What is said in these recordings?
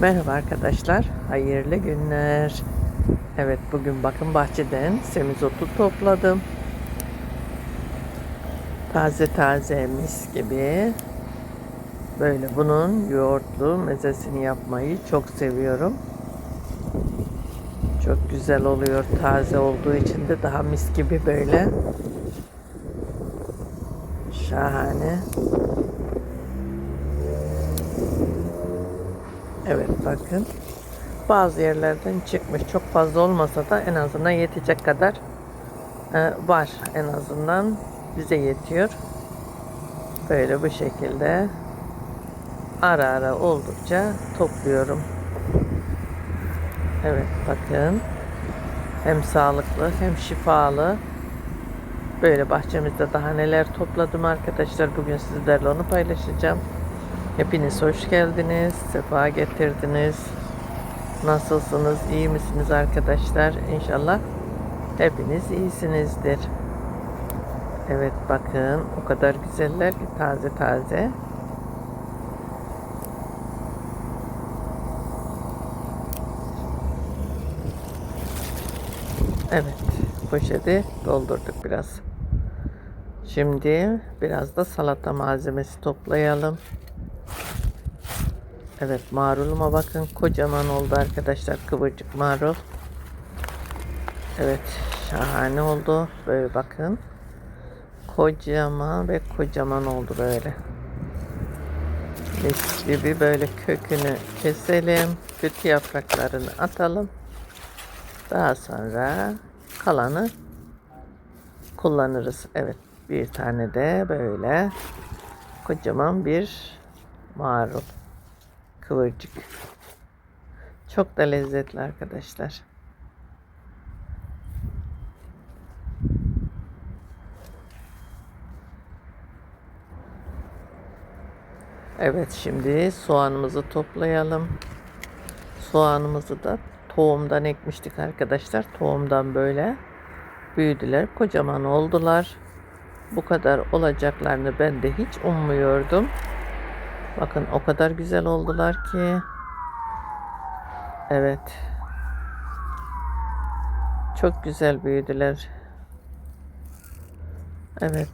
Merhaba arkadaşlar, hayırlı günler. Evet, bugün bakın bahçeden semizotu topladım. Taze taze mis gibi. Böyle bunun yoğurtlu mezesini yapmayı çok seviyorum. Çok güzel oluyor taze olduğu için de daha mis gibi böyle. Şahane. Evet bakın. Bazı yerlerden çıkmış. Çok fazla olmasa da en azından yetecek kadar e, var. En azından bize yetiyor. Böyle bu şekilde ara ara oldukça topluyorum. Evet bakın. Hem sağlıklı hem şifalı. Böyle bahçemizde daha neler topladım arkadaşlar. Bugün sizlerle onu paylaşacağım. Hepiniz hoş geldiniz. Sefa getirdiniz. Nasılsınız? iyi misiniz arkadaşlar? İnşallah hepiniz iyisinizdir. Evet bakın o kadar güzeller ki taze taze. Evet poşeti doldurduk biraz. Şimdi biraz da salata malzemesi toplayalım. Evet maruluma bakın kocaman oldu arkadaşlar kıvırcık marul. Evet şahane oldu. Böyle bakın. Kocaman ve kocaman oldu böyle. Mis gibi böyle kökünü keselim. Kötü yapraklarını atalım. Daha sonra kalanı kullanırız. Evet bir tane de böyle kocaman bir marul kıvırcık. Çok da lezzetli arkadaşlar. Evet şimdi soğanımızı toplayalım. Soğanımızı da tohumdan ekmiştik arkadaşlar. Tohumdan böyle büyüdüler. Kocaman oldular. Bu kadar olacaklarını ben de hiç ummuyordum. Bakın o kadar güzel oldular ki. Evet. Çok güzel büyüdüler. Evet.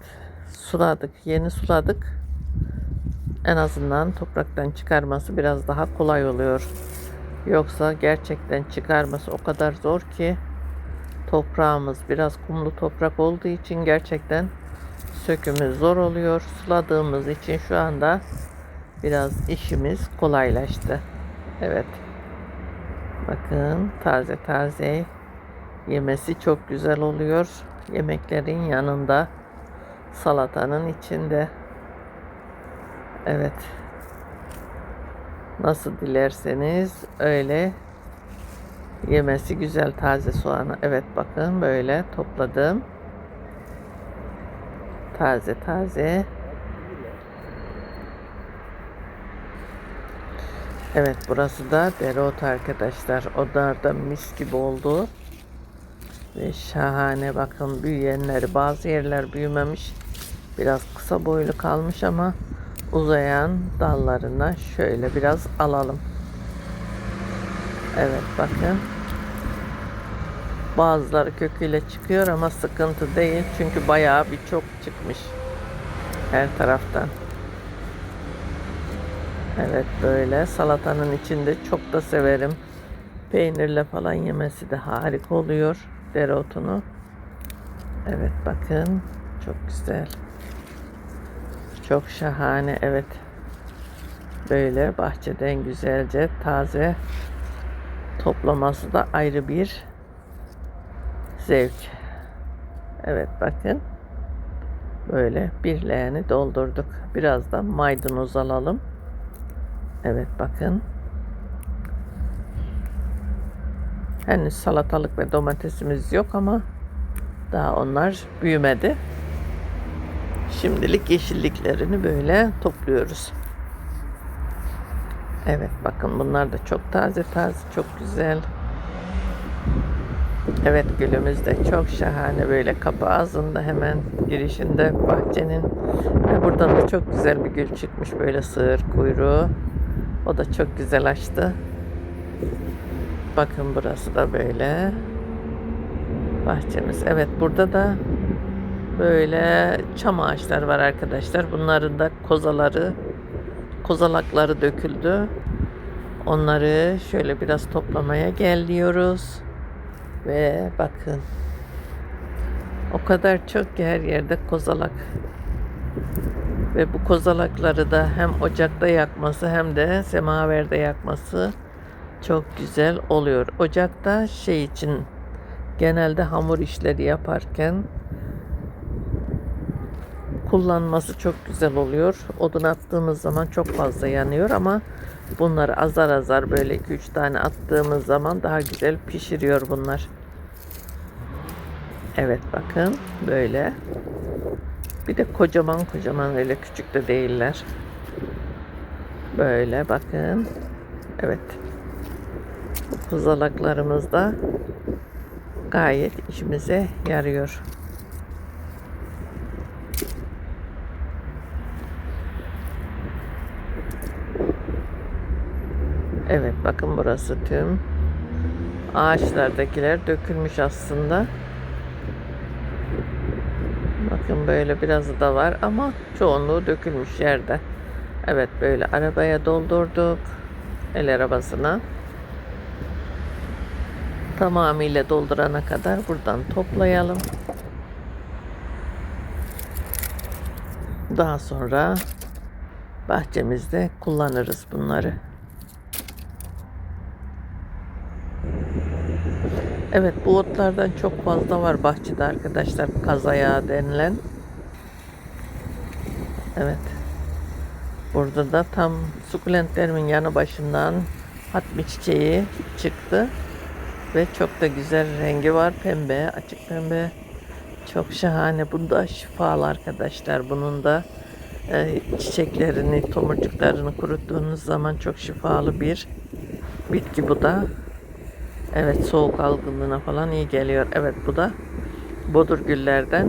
Suladık. Yeni suladık. En azından topraktan çıkarması biraz daha kolay oluyor. Yoksa gerçekten çıkarması o kadar zor ki toprağımız biraz kumlu toprak olduğu için gerçekten sökümü zor oluyor. Suladığımız için şu anda biraz işimiz kolaylaştı. Evet. Bakın taze taze yemesi çok güzel oluyor. Yemeklerin yanında salatanın içinde. Evet. Nasıl dilerseniz öyle yemesi güzel taze soğanı. Evet bakın böyle topladım. Taze taze. Evet burası da dereotu arkadaşlar. Onlar da mis gibi oldu. Ve şahane bakın büyüyenleri bazı yerler büyümemiş. Biraz kısa boylu kalmış ama uzayan dallarına şöyle biraz alalım. Evet bakın. Bazıları köküyle çıkıyor ama sıkıntı değil. Çünkü bayağı bir çok çıkmış. Her taraftan. Evet böyle salatanın içinde çok da severim. Peynirle falan yemesi de harika oluyor dereotunu. Evet bakın çok güzel. Çok şahane evet. Böyle bahçeden güzelce taze toplaması da ayrı bir zevk. Evet bakın. Böyle bir leğeni doldurduk. Biraz da maydanoz alalım. Evet bakın. Henüz salatalık ve domatesimiz yok ama daha onlar büyümedi. Şimdilik yeşilliklerini böyle topluyoruz. Evet bakın bunlar da çok taze taze çok güzel. Evet gülümüz de çok şahane böyle kapı ağzında hemen girişinde bahçenin. Ve buradan da çok güzel bir gül çıkmış böyle sığır kuyruğu. O da çok güzel açtı. Bakın burası da böyle. Bahçemiz. Evet burada da böyle çam ağaçları var arkadaşlar. Bunların da kozaları, kozalakları döküldü. Onları şöyle biraz toplamaya geliyoruz. Ve bakın. O kadar çok ki her yerde kozalak. Ve bu kozalakları da hem ocakta yakması hem de semaverde yakması çok güzel oluyor. Ocakta şey için genelde hamur işleri yaparken kullanması çok güzel oluyor. Odun attığımız zaman çok fazla yanıyor ama bunları azar azar böyle 2-3 tane attığımız zaman daha güzel pişiriyor bunlar. Evet bakın böyle. Bir de kocaman kocaman öyle küçük de değiller. Böyle bakın. Evet. Bu kozalaklarımız da gayet işimize yarıyor. Evet bakın burası tüm ağaçlardakiler dökülmüş aslında. Bakın böyle birazı da var ama çoğunluğu dökülmüş yerde. Evet böyle arabaya doldurduk. El arabasına. Tamamıyla doldurana kadar buradan toplayalım. Daha sonra bahçemizde kullanırız bunları. Evet bu otlardan çok fazla var bahçede arkadaşlar. Kazaya denilen. Evet. Burada da tam sukulentlerimin yanı başından hatmi çiçeği çıktı. Ve çok da güzel rengi var. Pembe, açık pembe. Çok şahane. Bu da şifalı arkadaşlar. Bunun da e, çiçeklerini, tomurcuklarını kuruttuğunuz zaman çok şifalı bir bitki bu da. Evet soğuk algınlığına falan iyi geliyor. Evet bu da bodur güllerden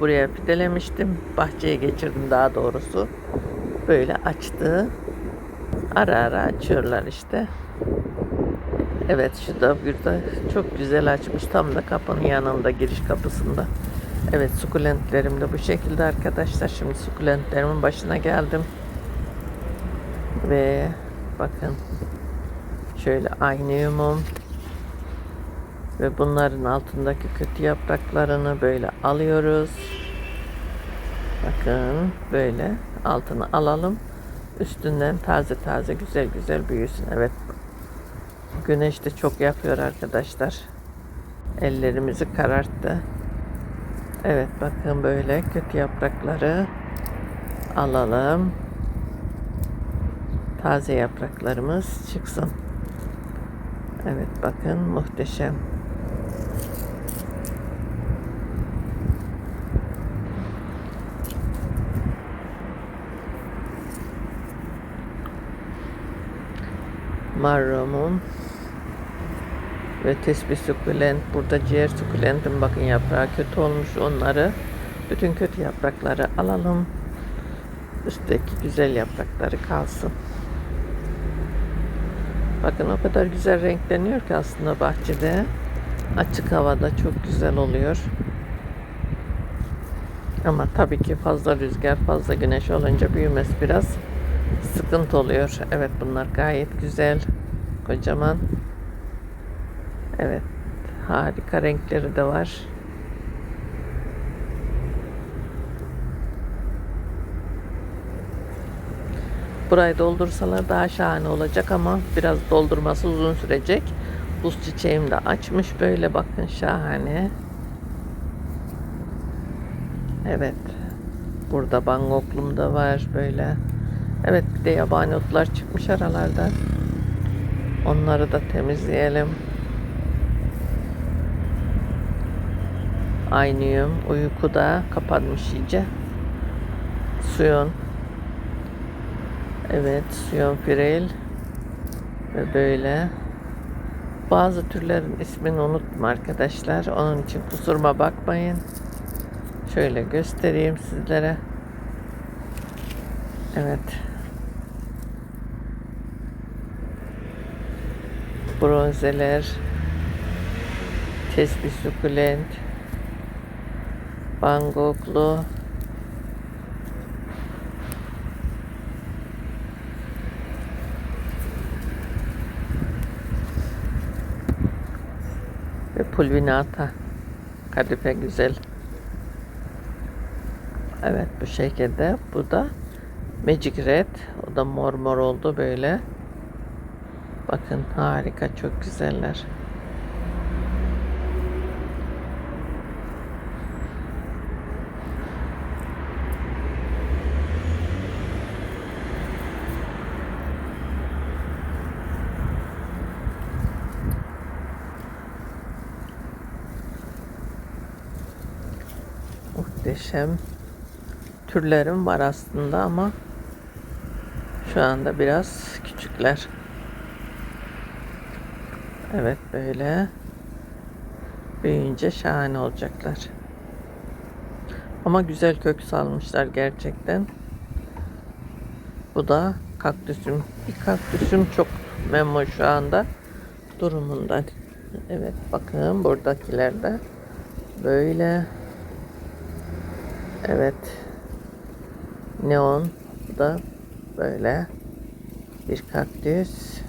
buraya fidelemiştim. Bahçeye geçirdim daha doğrusu. Böyle açtı. Ara ara açıyorlar işte. Evet şu da burada çok güzel açmış. Tam da kapının yanında giriş kapısında. Evet sukulentlerim de bu şekilde arkadaşlar. Şimdi sukulentlerimin başına geldim. Ve bakın şöyle aynıyumum ve bunların altındaki kötü yapraklarını böyle alıyoruz. Bakın böyle altını alalım. Üstünden taze taze güzel güzel büyüsün. Evet. Güneş de çok yapıyor arkadaşlar. Ellerimizi kararttı. Evet bakın böyle kötü yaprakları alalım. Taze yapraklarımız çıksın. Evet bakın muhteşem. Marromum ve tesbih sukulent. Burada ciğer sukulentin bakın yaprağı kötü olmuş onları. Bütün kötü yaprakları alalım. Üstteki güzel yaprakları kalsın. Bakın o kadar güzel renkleniyor ki aslında bahçede. Açık havada çok güzel oluyor. Ama tabii ki fazla rüzgar, fazla güneş olunca büyümesi biraz sıkıntı oluyor. Evet bunlar gayet güzel. Kocaman. Evet. Harika renkleri de var. Burayı doldursalar daha şahane olacak ama biraz doldurması uzun sürecek. Buz çiçeğim de açmış böyle bakın şahane. Evet. Burada bangoklum da var böyle. Evet bir de yabani otlar çıkmış aralarda. Onları da temizleyelim. Aynıyım. Uykuda kapanmış iyice. Suyun. Evet suyun firel. Ve böyle. Bazı türlerin ismini unuttum arkadaşlar. Onun için kusuruma bakmayın. Şöyle göstereyim sizlere. Bronzeler, tespih sukulent, bangoklu, ve pulvinata. Kadife güzel. Evet bu şekilde. Bu da Magic Red. O da mor mor oldu böyle. Bakın harika çok güzeller. Muhteşem türlerim var aslında ama şu anda biraz küçükler. Evet böyle büyüyünce şahane olacaklar. Ama güzel kök salmışlar gerçekten. Bu da kaktüsüm. Bir kaktüsüm çok memnun şu anda durumundan. Evet bakın buradakiler de böyle. Evet. Neon da böyle bir kaktüs.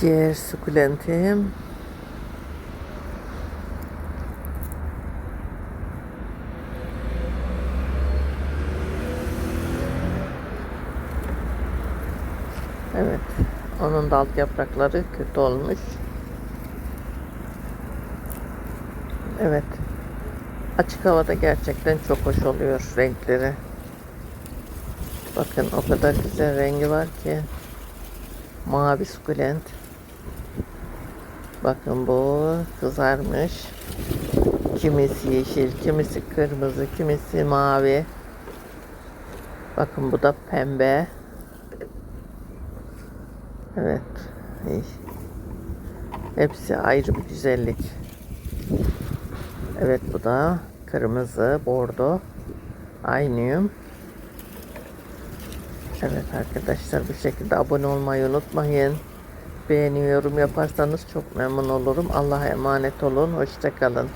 Ciğer sukulentim. Evet. Onun da alt yaprakları kötü olmuş. Evet. Açık havada gerçekten çok hoş oluyor renkleri. Bakın o kadar güzel rengi var ki. Mavi sukulent. Bakın bu kızarmış. Kimisi yeşil, kimisi kırmızı, kimisi mavi. Bakın bu da pembe. Evet. iyi. Hepsi ayrı bir güzellik. Evet bu da kırmızı, bordo, aynıyım. Evet arkadaşlar bu şekilde abone olmayı unutmayın. Beğeni yorum yaparsanız çok memnun olurum. Allah'a emanet olun. Hoşçakalın.